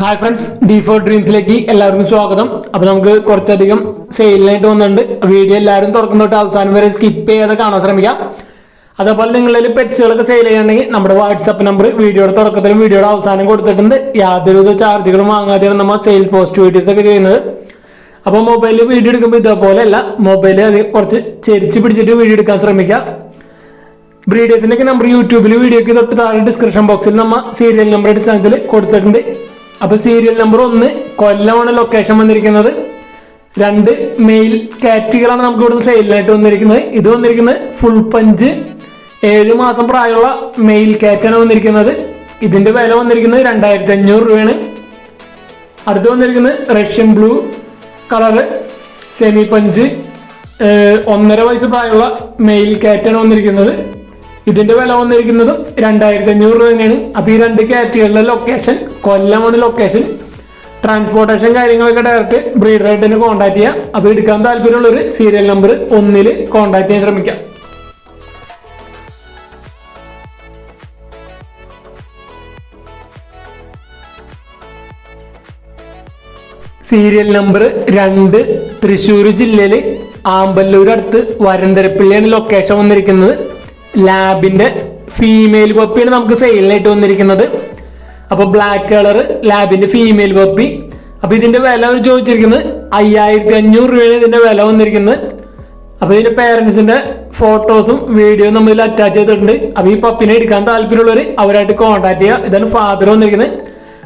Hi friends D four ഡ്രീംസിലേക്ക് എല്ലാവർക്കും സ്വാഗതം. അപ്പൊ നമുക്ക് കുറച്ചധികം സെയിലിനായിട്ട് വന്നിട്ടുണ്ട്. വീഡിയോ എല്ലാവരും തുറക്കുന്ന തൊട്ട് അവസാനം വരെ സ്കിപ്പ് ചെയ്യാതെ കാണാൻ ശ്രമിക്കാം. അതേപോലെ നിങ്ങളിൽ പെറ്റ്സുകളൊക്കെ സെയിൽ ചെയ്യണമെങ്കിൽ നമ്മുടെ വാട്സപ്പ് നമ്പർ വീഡിയോയുടെ തുടക്കത്തിലും വീഡിയോയുടെ അവസാനം കൊടുത്തിട്ടുണ്ട്. യാതൊരുവിധ ചാർജുകളും വാങ്ങാതെയാണ് നമ്മൾ സെയിൽ പോസ്റ്റ് വീഡിയോസ് ഒക്കെ ചെയ്യുന്നത്. അപ്പോൾ മൊബൈലിൽ വീഡിയോ എടുക്കുമ്പോൾ ഇതേപോലെ അല്ല മൊബൈലിൽ അത് കുറച്ച് ചെരിച്ച് പിടിച്ചിട്ട് വീഡിയോ എടുക്കാൻ ശ്രമിക്കാം. ബ്രീഡേഴ്സിന്റെ നമ്പർ യൂട്യൂബിൽ വീഡിയോക്ക് തൊട്ട് താഴെ ഡിസ്ക്രിപ്ഷൻ ബോക്സിൽ നമ്മൾ സീരിയൽ നമ്പർ അടിസ്ഥാനത്തിൽ കൊടുത്തിട്ടുണ്ട്. അപ്പൊ സീരിയൽ നമ്പർ ഒന്ന് കൊല്ലമാണ് ലൊക്കേഷൻ വന്നിരിക്കുന്നത്. രണ്ട് മെയിൽ കാറ്റുകളാണ് നമുക്ക് ഇവിടുന്ന് സെയിലായിട്ട് വന്നിരിക്കുന്നത്. ഇത് വന്നിരിക്കുന്നത് ഫുൾ പഞ്ച് ഏഴ് മാസം പ്രായമുള്ള മെയിൽ കാറ്റാണ് വന്നിരിക്കുന്നത്. ഇതിന്റെ വില വന്നിരിക്കുന്നത് രണ്ടായിരത്തി അഞ്ഞൂറ് രൂപയാണ്. അടുത്ത് വന്നിരിക്കുന്നത് Russian blue colour semi punch ഒന്നര വയസ്സ് പ്രായമുള്ള മെയിൽ കാറ്റാണ് വന്നിരിക്കുന്നത്. ഇതിന്റെ വില വന്നിരിക്കുന്നതും രണ്ടായിരത്തി അഞ്ഞൂറ് രൂപ തന്നെയാണ്. അപ്പൊ ഈ രണ്ട് കാറ്റുകളുടെ ലൊക്കേഷൻ കൊല്ലമാണ് ലൊക്കേഷൻ ട്രാൻസ്പോർട്ടേഷൻ കാര്യങ്ങളൊക്കെ ഡയറക്റ്റ് ബ്രീഡറായിട്ട് തന്നെ കോൺടാക്ട് ചെയ്യാം. അപ്പൊ എടുക്കാൻ ഒരു സീരിയൽ നമ്പർ ഒന്നിൽ കോൺടാക്ട് ചെയ്യാൻ ശ്രമിക്കാം. സീരിയൽ നമ്പർ രണ്ട് തൃശ്ശൂർ ജില്ലയിൽ ആമ്പല്ലൂർ അടുത്ത് വരന്തരപ്പിള്ളിയാണ് ലൊക്കേഷൻ വന്നിരിക്കുന്നത്. ലാബിന്റെ ഫീമെയിൽ പപ്പിയാണ് നമുക്ക് സെയിലിനായിട്ട് വന്നിരിക്കുന്നത്. അപ്പൊ ബ്ലാക്ക് കളർ ലാബിന്റെ ഫീമെയിൽ പപ്പി അപ്പൊ ഇതിന്റെ വില അവർ ചോദിച്ചിരിക്കുന്നത് അയ്യായിരത്തി അഞ്ഞൂറ് രൂപയാണ് ഇതിന്റെ വില വന്നിരിക്കുന്നത്. അപ്പൊ ഇതിന്റെ പേരൻസിന്റെ ഫോട്ടോസും വീഡിയോയും നമ്മൾ ഇതിൽ അറ്റാച്ച് ചെയ്തിട്ടുണ്ട്. അപ്പൊ ഈ പപ്പിനെ എടുക്കാൻ താല്പര്യമുള്ളവർ അവരായിട്ട് കോൺടാക്ട് ചെയ്യുക. ഇതാണ് ഫാദർ വന്നിരിക്കുന്നത്.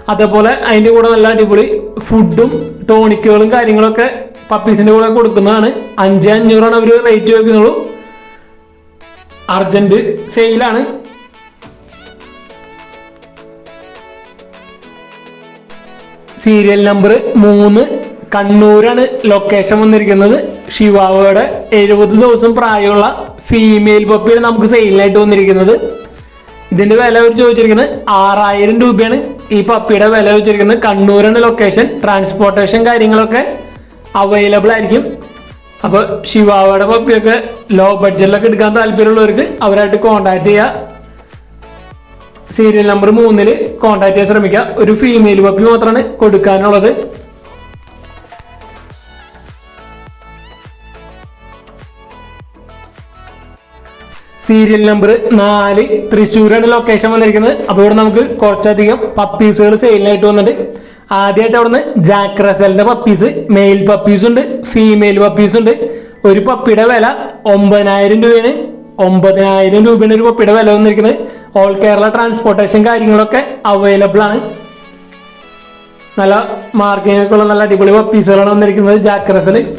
അതേപോലെ അതിന്റെ കൂടെ നല്ല അടിപൊളി ഫുഡും ടോണിക്കുകളും കാര്യങ്ങളൊക്കെ പപ്പീസിന്റെ കൂടെ കൊടുക്കുന്നതാണ്. അഞ്ച് അഞ്ഞൂറാണ് അവർ റേറ്റ് ചോദിക്കുന്നുള്ളൂ. അർജന്റ് സെയിലാണ്. സീരിയൽ നമ്പർ മൂന്ന് കണ്ണൂരാണ് ലൊക്കേഷൻ വന്നിരിക്കുന്നത്. ഷിവാവയുടെ എഴുപത് ദിവസം പ്രായമുള്ള ഫീമെയിൽ പപ്പിയാണ് നമുക്ക് സെയിലിനായിട്ട് വന്നിരിക്കുന്നത്. ഇതിന്റെ വില അവർ ചോദിച്ചിരിക്കുന്നത് ആറായിരം രൂപയാണ്. ഈ പപ്പിയുടെ വില ചോദിച്ചിരിക്കുന്നത് കണ്ണൂരാണ് ലൊക്കേഷൻ ട്രാൻസ്പോർട്ടേഷൻ കാര്യങ്ങളൊക്കെ അവൈലബിൾ ആയിരിക്കും. അപ്പൊ ശിവാവയുടെ പപ്പിയൊക്കെ ലോ ബഡ്ജറ്റിലൊക്കെ എടുക്കാൻ താല്പര്യമുള്ളവർക്ക് അവരായിട്ട് കോൺടാക്ട് ചെയ്യുക സീരിയൽ നമ്പർ മൂന്നിൽ കോൺടാക്ട് ചെയ്യാൻ ശ്രമിക്കുക ഒരു ഫീമെയിൽ പപ്പി മാത്രമാണ് കൊടുക്കാനുള്ളത്. സീരിയൽ നമ്പർ നാല് തൃശ്ശൂരാണ് ലൊക്കേഷൻ വന്നിരിക്കുന്നത്. അപ്പോൾ ഇവിടെ നമുക്ക് കുറച്ചധികം പപ്പീസുകൾ സെയിലിനായിട്ട് വന്നിട്ട് ആദ്യമായിട്ട് അവിടുന്ന് ജാക്ക് റസലിന്റെ പപ്പീസ് മെയിൽ പപ്പീസ് ഉണ്ട് ഫീമെയിൽ പപ്പീസ് ഉണ്ട്. ഒരു പപ്പിയുടെ വില ഒമ്പതിനായിരം രൂപയാണ്. ഒമ്പതിനായിരം രൂപയാണ് ഒരു പപ്പിയുടെ വില വന്നിരിക്കുന്നത്. ഓൾ കേരള ട്രാൻസ്പോർട്ടേഷൻ കാര്യങ്ങളൊക്കെ അവൈലബിൾ ആണ്. നല്ല മാർക്കിംഗ് ഒക്കെ ഉള്ള നല്ല അടിപൊളി പപ്പീസുകളാണ് വന്നിരിക്കുന്നത് ജാക്ക് റസൽ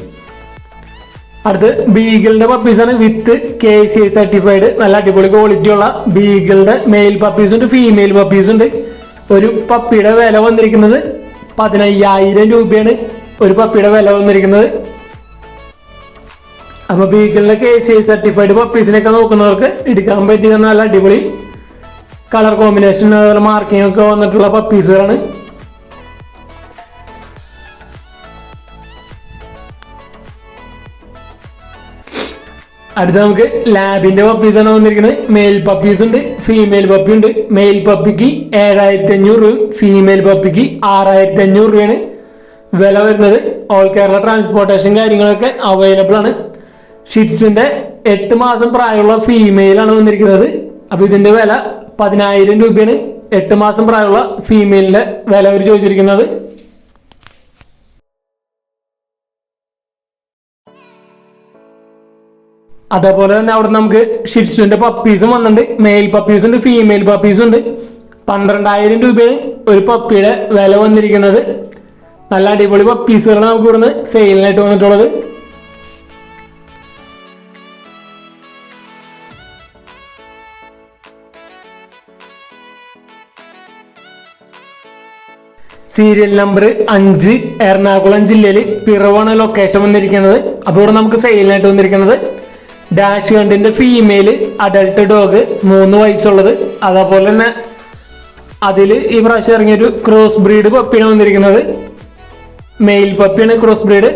അടുത്ത് ബീഗിളിന്റെ പപ്പീസാണ് with K C I certified നല്ല അടിപൊളി ക്വാളിറ്റി ഉള്ള ബീഗിളിന്റെ മെയിൽ പപ്പീസ് ഉണ്ട് ഫീമെയിൽ പപ്പീസ് ഉണ്ട്. ഒരു പപ്പിയുടെ വില വന്നിരിക്കുന്നത് പതിനയ്യായിരം രൂപയാണ് ഒരു പപ്പിയുടെ വില വന്നിരിക്കുന്നത്. അപ്പൊ ബീഗിളിലെ കെ സി സർട്ടിഫൈഡ് പപ്പീസിനൊക്കെ നോക്കുന്നവർക്ക് എടുക്കാൻ പറ്റിയ നല്ല അടിപൊളി കളർ കോമ്പിനേഷൻ അതുപോലെ മാർക്കിംഗ് ഒക്കെ വന്നിട്ടുള്ള പപ്പീസുകളാണ് അടുത്ത നമുക്ക് ലാബിന്റെ പപ്പീസാണ് വന്നിരിക്കുന്നത്. മെയിൽ പപ്പീസ് ഉണ്ട് ഫീമെയിൽ പപ്പി ഉണ്ട്. മെയിൽ പപ്പിക്ക് ഏഴായിരത്തി അഞ്ഞൂറ് രൂപയും ഫീമെയിൽ പപ്പിക്ക് ആറായിരത്തി അഞ്ഞൂറ് രൂപയാണ് വില വരുന്നത്. ഓൾ കേരള ട്രാൻസ്പോർട്ടേഷൻ കാര്യങ്ങളൊക്കെ അവൈലബിൾ ആണ്. ഷിറ്റ്സിന്റെ എട്ട് മാസം പ്രായമുള്ള ഫീമെയിൽ ആണ് വന്നിരിക്കുന്നത്. അപ്പൊ ഇതിന്റെ വില പതിനായിരം രൂപയാണ്. എട്ട് മാസം പ്രായമുള്ള ഫീമെയിലിന്റെ വില അവർ ചോദിച്ചിരിക്കുന്നത്. അതേപോലെ തന്നെ അവിടെ നമുക്ക് ഷിറ്റ്സുവിന്റെ പപ്പീസും വന്നിട്ടുണ്ട്. മെയിൽ പപ്പീസും ഉണ്ട് ഫീമെയിൽ പപ്പീസും ഉണ്ട്. പന്ത്രണ്ടായിരം രൂപയാണ് ഒരു പപ്പിയുടെ വില വന്നിരിക്കുന്നത്. നല്ല അടിപൊളി പപ്പീസുകളാണ് നമുക്ക് ഇവിടുന്ന് സെയിലിനായിട്ട് വന്നിട്ടുള്ളത്. സീരിയൽ നമ്പർ അഞ്ച് എറണാകുളം ജില്ലയിൽ പിറവാണ് ലൊക്കേഷൻ വന്നിരിക്കുന്നത്. അപ്പോൾ ഇവിടെ നമുക്ക് സെയിലിനായിട്ട് വന്നിരിക്കുന്നത്. ഡാഷ് ഹണ്ടിന്റെ ഫീമെയിൽ അഡൾട്ട് ഡോഗ് മൂന്ന് വയസ്സുള്ളത്. അതേപോലെ തന്നെ അതിൽ ഈ പ്രാവശ്യം ഇറങ്ങിയൊരു ക്രോസ് ബ്രീഡ് പപ്പിയാണ് വന്നിരിക്കുന്നത്. മെയിൽ പപ്പിയാണ് ക്രോസ് ബ്രീഡ്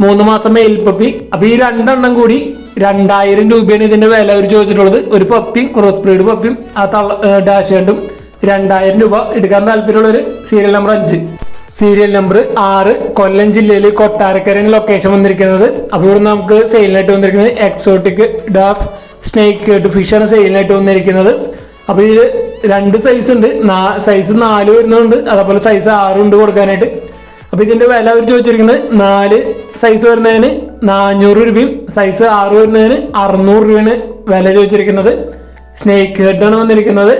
മൂന്ന് മാസം മെയിൽ പപ്പി അപ്പൊ ഈ രണ്ടെണ്ണം കൂടി രണ്ടായിരം രൂപയാണ് ഇതിന്റെ വില അവർ ചോദിച്ചിട്ടുള്ളത്. ഒരു പപ്പിയും ക്രോസ് ബ്രീഡ് പപ്പിയും ആ തള്ള ഡാഷ് ഹണ്ടും രണ്ടായിരം രൂപ എടുക്കാൻ താല്പര്യമുള്ളൊരു സീരിയൽ നമ്പർ അഞ്ച്. സീരിയൽ നമ്പർ ആറ് കൊല്ലം ജില്ലയിൽ കൊട്ടാരക്കരയാണ് ലൊക്കേഷൻ വന്നിരിക്കുന്നത്. അപ്പോൾ ഇവിടെ നമുക്ക് സെയിലിനായിട്ട് വന്നിരിക്കുന്നത് എക്സോട്ടിക് ഡാഫ് സ്നേക്ക് കേട്ട് ഫിഷാണ് സെയിലിനായിട്ട് വന്നിരിക്കുന്നത്. അപ്പോൾ ഇത് രണ്ട് സൈസ് ഉണ്ട്. സൈസ് നാല് വരുന്നുണ്ട്. അതേപോലെ സൈസ് ആറും ഉണ്ട് കൊടുക്കാനായിട്ട്. അപ്പോൾ ഇതിന്റെ വില അവർ ചോദിച്ചിരിക്കുന്നത് നാല് സൈസ് വരുന്നതിന് നാനൂറ് രൂപയും സൈസ് ആറ് വരുന്നതിന് അറുന്നൂറ് രൂപയാണ് വില ചോദിച്ചിരിക്കുന്നത്. സ്നേക്ക് ആണ് വന്നിരിക്കുന്നത്.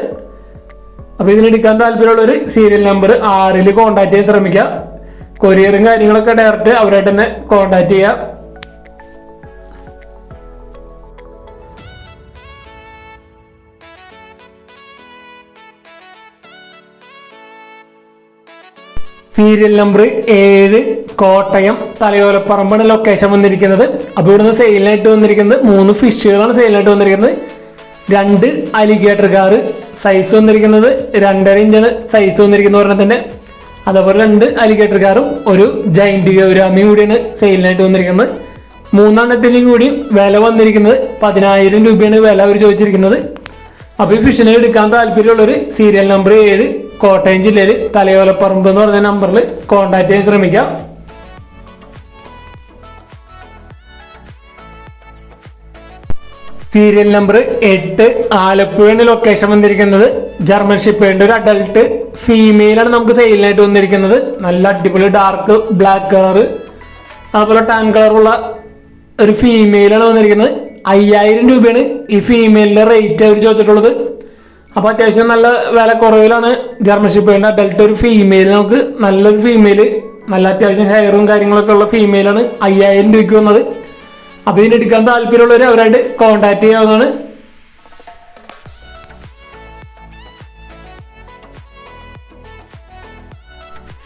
അപ്പോൾ ഇതിനെടുക്കാൻ താല്പര്യമുള്ളവർ സീരിയൽ നമ്പർ ആറിൽ കോൺടാക്ട് ചെയ്യാൻ ശ്രമിക്കുക. കൊറിയറും കാര്യങ്ങളൊക്കെ ഡയറക്റ്റ് അവരായിട്ട് തന്നെ കോൺടാക്ട് ചെയ്യുക സീരിയൽ നമ്പർ ഏഴ് കോട്ടയം തലയോലപ്പറമ്പാണ് ലൊക്കേഷൻ വന്നിരിക്കുന്നത്. അപ്പോൾ ഇവിടുന്ന് സെയിലിനായിട്ട് വന്നിരിക്കുന്നത് മൂന്ന് ഫിഷുകളാണ് സെയിലിനായിട്ട് വന്നിരിക്കുന്നത്. രണ്ട് അലിഗേറ്റർ കാറ് സൈസ് വന്നിരിക്കുന്നത് രണ്ടര ഇഞ്ച് സൈസ് വന്നിരിക്കുന്നത് തന്നെ അതേപോലെ രണ്ട് അലിഗേറ്റർ കാറും ഒരു ജൈന്റ് ഗൗരാമിയും കൂടിയാണ് സെയിലിനായിട്ട് വന്നിരിക്കുന്നത്. മൂന്നെണ്ണത്തിനും കൂടി വില വന്നിരിക്കുന്നത് പതിനായിരം രൂപയാണ് വില അവർ ചോദിച്ചിരിക്കുന്നത്. അപ്പോൾ ഈ ഫിഷിനെ എടുക്കാൻ താല്പര്യമുള്ളൊരു സീരിയൽ നമ്പർ ഏഴ് കോട്ടയം ജില്ലയിൽ തലയോലപ്പറമ്പ് എന്ന് പറഞ്ഞ നമ്പറിൽ കോൺടാക്ട് ചെയ്യാൻ ശ്രമിക്കാം. സീരിയൽ നമ്പർ എട്ട് ആലപ്പുഴയാണ് ലൊക്കേഷൻ വന്നിരിക്കുന്നത്. ജർമ്മൻ ഷിപ്പേണ്ട ഒരു അഡൽട്ട് ഫീമെയിലാണ് നമുക്ക് സെയിലിനായിട്ട് വന്നിരിക്കുന്നത്. നല്ല അടിപൊളി ഡാർക്ക് ബ്ലാക്ക് കളർ അതുപോലെ ടാൻ കളറുള്ള ഒരു ഫീമെയിലാണ് വന്നിരിക്കുന്നത്. അയ്യായിരം രൂപയാണ് ഈ ഫീമെയിലിന്റെ റേറ്റ് അവർ ചോദിച്ചിട്ടുള്ളത്. അപ്പോൾ അത്യാവശ്യം നല്ല വില കുറവിലാണ് ജർമ്മൻ ഷിപ്പേണ്ട അഡൽട്ട് ഒരു ഫീമെയിൽ നമുക്ക് നല്ലൊരു ഫീമെയിൽ നല്ല അത്യാവശ്യം ഹെയറും കാര്യങ്ങളൊക്കെ ഉള്ള ഫീമെയിലാണ് അയ്യായിരം രൂപയ്ക്ക് വന്നത്. അപ്പോൾ ഇതിനെടുക്കാൻ താല്പര്യമുള്ളവർ അവരായിട്ട് കോൺടാക്ട് ചെയ്യാവുന്നതാണ്.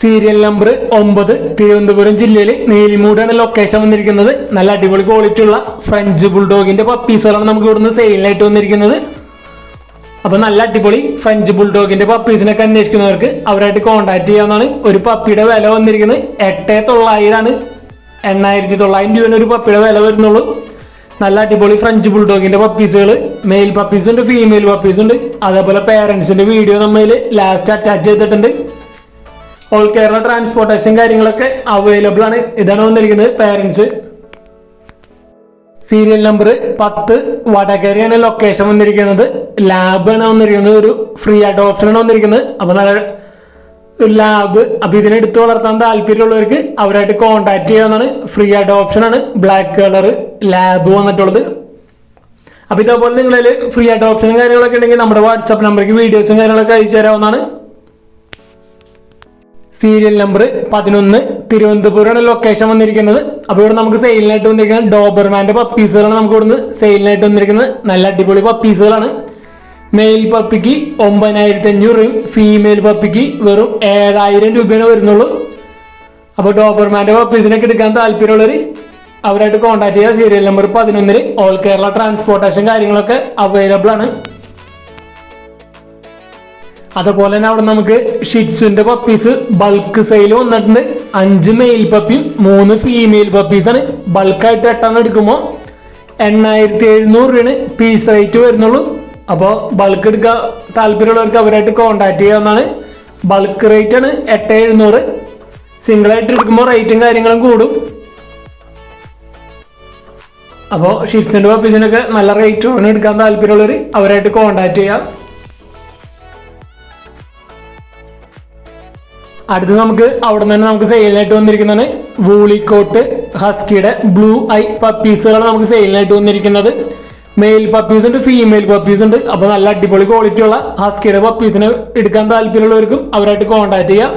സീരിയൽ നമ്പർ ഒമ്പത് തിരുവനന്തപുരം ജില്ലയിൽ നീലിമൂടാണ് ലൊക്കേഷൻ വന്നിരിക്കുന്നത്. നല്ല അടിപൊളി ക്വാളിറ്റി ഉള്ള ഫ്രഞ്ച് ബുൾഡോഗിന്റെ പപ്പീസുകളാണ് നമുക്ക് ഇവിടുന്ന് സെയിലായിട്ട് വന്നിരിക്കുന്നത്. അപ്പൊ നല്ല അടിപൊളി ഫ്രഞ്ച് ബുൾഡോഗിന്റെ പപ്പീസിനൊക്കെ അന്വേഷിക്കുന്നവർക്ക് അവരായിട്ട് കോൺടാക്ട് ചെയ്യാവുന്നതാണ്. ഒരു പപ്പിയുടെ വില വന്നിരിക്കുന്നത് എട്ടേ തൊള്ളായിരമാണ് എണ്ണായിരത്തി തൊള്ളായിരം രൂപയാണ് ഒരു പപ്പിയുടെ വില വരുന്നുള്ളൂ. നല്ല അടിപൊളി ഫ്രഞ്ച് ബുൾഡോഗിന്റെ പപ്പീസുകൾ മെയിൽ പപ്പീസ് ഉണ്ട് ഫീമെയിൽ പപ്പീസ് ഉണ്ട്. അതേപോലെ പേരൻസിന്റെ വീഡിയോ നമ്മൾ ലാസ്റ്റ് അറ്റാച്ച് ചെയ്തിട്ടുണ്ട്. ഓൾ കേരള ട്രാൻസ്പോർട്ടേഷൻ കാര്യങ്ങളൊക്കെ അവൈലബിൾ ആണ്. ഇതാണ് വന്നിരിക്കുന്നത് പേരൻസ് സീരിയൽ നമ്പർ പത്ത്. വടകരയാണ് ലൊക്കേഷൻ വന്നിരിക്കുന്നത്. ലാബാണ് വന്നിരിക്കുന്നത്. ഒരു ഫ്രീ അഡോപ്ഷനാണ് വന്നിരിക്കുന്നത്. അപ്പോൾ നല്ല ഒരു ലാബ് അപ്പോൾ ഇതിനെടുത്ത് വളർത്താൻ താല്പര്യമുള്ളവർക്ക് അവരായിട്ട് കോൺടാക്ട് ചെയ്യാവുന്നതാണ് ഫ്രീ അഡോപ്ഷൻ ആണ്. ബ്ലാക്ക് കളർ ലാബ് വന്നിട്ടുള്ളത്. അപ്പോൾ ഇതേപോലെ നിങ്ങളിൽ ഫ്രീ ആയിട്ട് ഓപ്ഷനും കാര്യങ്ങളൊക്കെ ഉണ്ടെങ്കിൽ നമ്മുടെ വാട്സാപ്പ് നമ്പറിലേക്ക് വീഡിയോസും കാര്യങ്ങളൊക്കെ അയച്ചു തരാവുന്നതാണ്. സീരിയൽ നമ്പർ പതിനൊന്ന് തിരുവനന്തപുരമാണ് ലൊക്കേഷൻ വന്നിരിക്കുന്നത്. അപ്പോൾ ഇവിടെ നമുക്ക് സെയിലിനായിട്ട് വന്നിരിക്കുന്നത്. ഡോബർമാന്റെ പപ്പീസുകളാണ് നമുക്ക് ഇവിടുന്ന് സെയിലിനായിട്ട് വന്നിരിക്കുന്നത്. നല്ല അടിപൊളി പപ്പീസുകളാണ് മെയിൽ പപ്പിക്ക് ഒമ്പതിനായിരത്തി അഞ്ഞൂറും ഫീമെയിൽ പപ്പിക്ക് വെറും ഏഴായിരം രൂപയാണ് വരുന്നുള്ളൂ. അപ്പോൾ ഡോബർമാന്റെ പപ്പി ഇതിനൊക്കെ എടുക്കാൻ താല്പര്യമുള്ളവർ അവരായിട്ട് കോൺടാക്ട് ചെയ്യുക സീരിയൽ നമ്പർ പതിനൊന്നിൽ ഓൾ കേരള ട്രാൻസ്പോർട്ടേഷൻ കാര്യങ്ങളൊക്കെ അവൈലബിൾ ആണ്. അതുപോലെ തന്നെ അവിടെ നമുക്ക് ഷിറ്റ്സുവിന്റെ പപ്പീസ് ബൾക്ക് സെയിൽ വന്നിട്ടുണ്ട്. അഞ്ച് മെയിൽ പപ്പിയും മൂന്ന് ഫീമെയിൽ പപ്പീസാണ് ബൾക്കായിട്ട് എട്ടെണ്ണം എടുക്കുമ്പോൾ എണ്ണായിരത്തി എഴുന്നൂറ് രൂപയാണ് പീസ് റേറ്റ് വരുന്നുള്ളൂ. അപ്പോൾ ബൾക്ക് എടുക്കാൻ താല്പര്യമുള്ളവർക്ക് അവരായിട്ട് കോൺടാക്ട് ചെയ്യാവുന്നതാണ് ബൾക്ക് റേറ്റ് ആണ് എട്ട് എഴുന്നൂറ് സിംഗിൾ ആയിട്ട് എടുക്കുമ്പോൾ റേറ്റും കാര്യങ്ങളും കൂടും. അപ്പോൾ ഷിഫ്റ്റിന്റെ പപ്പീസിനൊക്കെ നല്ല റേറ്റ് എടുക്കാൻ താല്പര്യമുള്ളവർ അവരായിട്ട് കോൺടാക്ട് ചെയ്യാം അടുത്ത് നമുക്ക് അവിടെ തന്നെ നമുക്ക് സെയിലിനായിട്ട് വന്നിരിക്കുന്നതാണ് വൂളിക്കോട്ട് ഹസ്കിയുടെ ബ്ലൂ ഐ പപ്പീസുകളാണ് നമുക്ക് സെയിലിനായിട്ട് വന്നിരിക്കുന്നത്. മെയിൽ പപ്പീസ് ഉണ്ട് ഫീമെയിൽ പപ്പീസ് ഉണ്ട്. അപ്പോൾ നല്ല അടിപൊളി ക്വാളിറ്റി ഉള്ള ഹസ്കിയുടെ പപ്പീസിനെ എടുക്കാൻ താല്പര്യമുള്ളവർക്കും അവരായിട്ട് കോൺടാക്ട് ചെയ്യാം.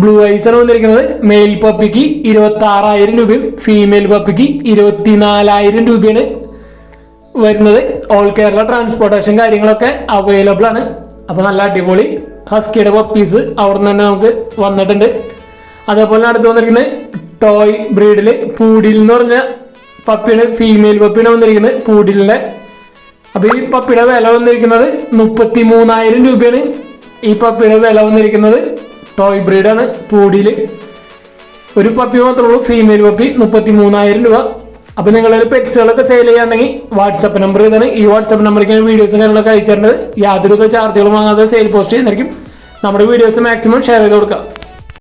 ബ്ലൂ ഐസ് ആണ് വന്നിരിക്കുന്നത്. മെയിൽ പപ്പിക്ക് ഇരുപത്തി ആറായിരം രൂപയും ഫീമെയിൽ പപ്പിക്ക് ഇരുപത്തിനാലായിരം രൂപയാണ് വരുന്നത്. ഓൾ കേരള ട്രാൻസ്പോർട്ടേഷൻ കാര്യങ്ങളൊക്കെ അവൈലബിൾ ആണ്. അപ്പോൾ നല്ല അടിപൊളി ഹസ്കിയുടെ പപ്പീസ് അവിടെ നിന്ന് തന്നെ നമുക്ക് വന്നിട്ടുണ്ട്. അതേപോലെ അടുത്ത് വന്നിരിക്കുന്നത് ടോയ് ബ്രീഡിൽ പൂടിൽ എന്ന് പറഞ്ഞ പപ്പിയാണ് ഫീമെയിൽ പപ്പിയുടെ വന്നിരിക്കുന്നത് പൂടിലെ അപ്പോൾ ഈ പപ്പിയുടെ വില വന്നിരിക്കുന്നത് മുപ്പത്തി മൂന്നായിരം രൂപയാണ്. ഈ പപ്പിയുടെ വില വന്നിരിക്കുന്നത് ടോയ് ആണ് പൂടിയിൽ ഒരു പപ്പി മാത്രമേ ഉള്ളൂ ഫീമെയിൽ പപ്പി മുപ്പത്തി മൂന്നായിരം രൂപ. അപ്പൊ നിങ്ങളിൽ പെറ്റ്സുകളൊക്കെ സെയിൽ ചെയ്യാണെങ്കിൽ വാട്സപ്പ് നമ്പർ ഇതാണ്. ഈ വാട്സപ്പ് നമ്പറിലേക്ക് വീഡിയോസും കാര്യങ്ങളൊക്കെ അയച്ചിട്ടുണ്ട് യാതൊരു ചാർജുകളും വാങ്ങാതെ സെയിൽ പോസ്റ്റ് ചെയ്യുന്നതായിരിക്കും. നമ്മുടെ വീഡിയോസ് മാക്സിമം ഷെയർ ചെയ്ത് കൊടുക്കുക.